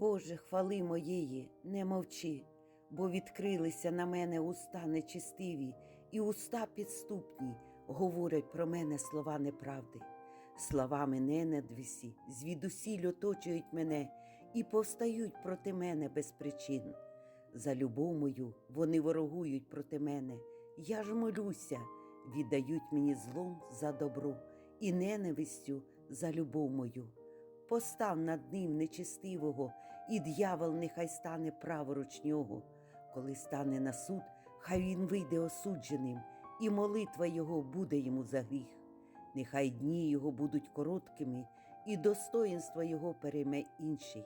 Боже, хвали моєї, не мовчи, бо відкрилися на мене уста нечистиві, і уста підступні говорять про мене слова неправди. Словами ненависті звідусіль оточують мене і повстають проти мене без причин. За любов мою вони ворогують проти мене. Я ж молюся, віддають мені злом за добро і ненавистю за любов мою. Постав над ним нечистивого, і дьявол нехай стане праворуч нього. Коли стане на суд, хай він вийде осудженим, і молитва його буде йому за гріх. Нехай дні його будуть короткими, і достоїнство його перейме інший.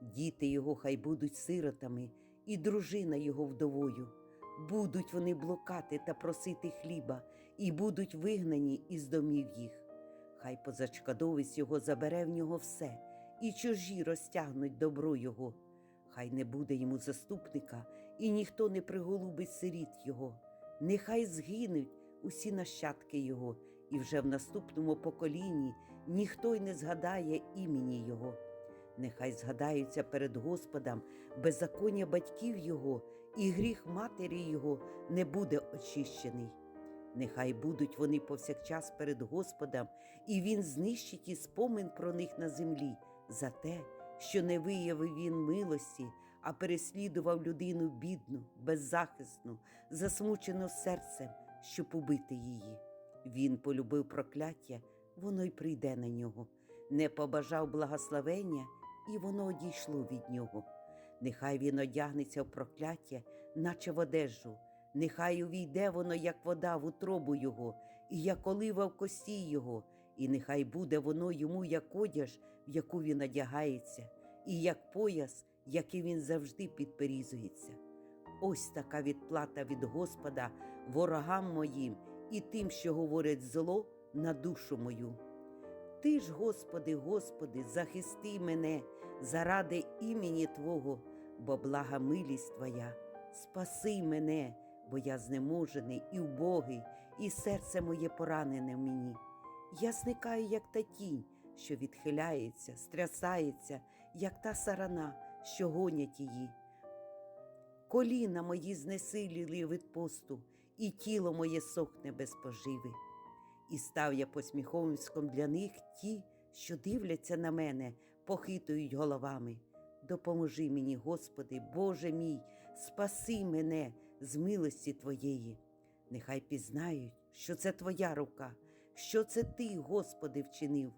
Діти його хай будуть сиротами, і дружина його вдовою. Будуть вони блукати та просити хліба, і будуть вигнані із домів їх. Хай позачкадовець його забере в нього все, і чужі розтягнуть добро його. Хай не буде йому заступника, і ніхто не приголубить сиріт його. Нехай згинуть усі нащадки його, і вже в наступному поколінні ніхто й не згадає імені Його. Нехай згадаються перед Господом беззаконня батьків Його, і гріх матері Його не буде очищений. Нехай будуть вони повсякчас перед Господом, і Він знищить і спомин про них на землі за те, що не виявив він милості, а переслідував людину бідну, беззахисну, засмучену серцем, щоб убити її. Він полюбив прокляття, воно й прийде на нього, не побажав благословення, і воно одійшло від нього. Нехай він одягнеться в прокляття, наче в одежу, нехай увійде воно, як вода в утробу його, і як олива в кості його, і нехай буде воно йому, як одяж, в яку він одягається, і як пояс, який він завжди підперізується. Ось така відплата від Господа ворогам моїм і тим, що говорять зло на душу мою. Ти ж, Господи, Господи, захисти мене заради імені Твого, бо блага милість Твоя, спаси мене, бо я знеможений і убогий, і серце моє поранене в мені. Я зникаю, як та тінь, що відхиляється, стрясається, як та сарана, що гонять її. Коліна мої знесиліли від посту, і тіло моє сохне без поживи. І став я посміховиськом для них ті, що дивляться на мене, похитують головами. Допоможи мені, Господи, Боже мій, спаси мене з милості Твоєї. Нехай пізнають, що це Твоя рука, що це Ти, Господи, вчинив.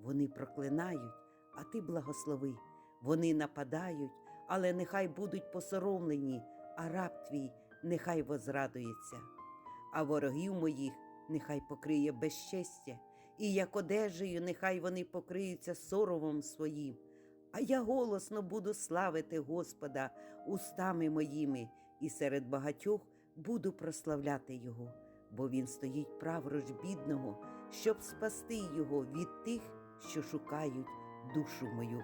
Вони проклинають, а Ти благослови. Вони нападають, але нехай будуть посоромлені, а раб твій нехай возрадується. А ворогів моїх нехай покриє безчестя, і як одежею, нехай вони покриються соромом своїм. А я голосно буду славити Господа устами моїми, і серед багатьох буду прославляти Його, бо Він стоїть праворуч бідного, щоб спасти його від тих, що шукають душу мою.